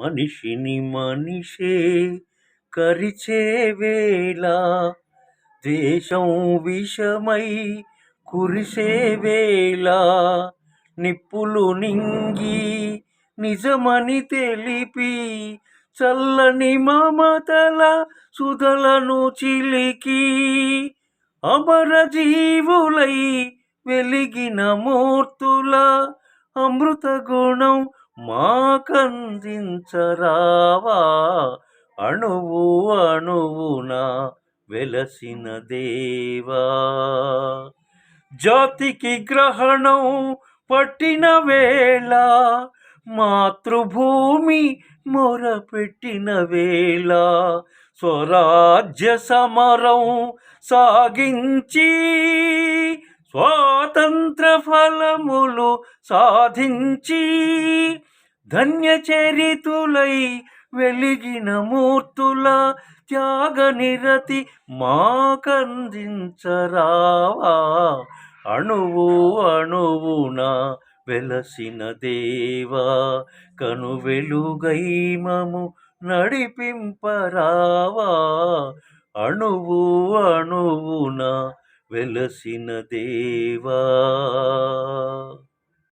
మనిషిని మనిషే కరిచే వేళ ద్వేషం విషమై కురిసే వేళ నిప్పులు నింగి నిజమని తెలిపి చల్లని మమతల సుధలను చిలికి అమర జీవులై వెలిగిన మూర్తుల అమృత గుణం మాకందించరావా? అణువు అణువున వెలసిన దేవా. జాతికి గ్రహణం పట్టిన వేళ మాతృభూమి మొరపెట్టిన వేళ స్వరాజ్య సమరం సాగించి స్వాతంత్ర ఫల సాధించి ధన్య చరితులై వెలిగిన మూర్తుల త్యాగ నిరతి మాకందించరావా. అణువు అణువున వెలసిన దేవా కను వెలుగై మము నడిపింపరావా. అణువు అణువున వెలసిన దేవా.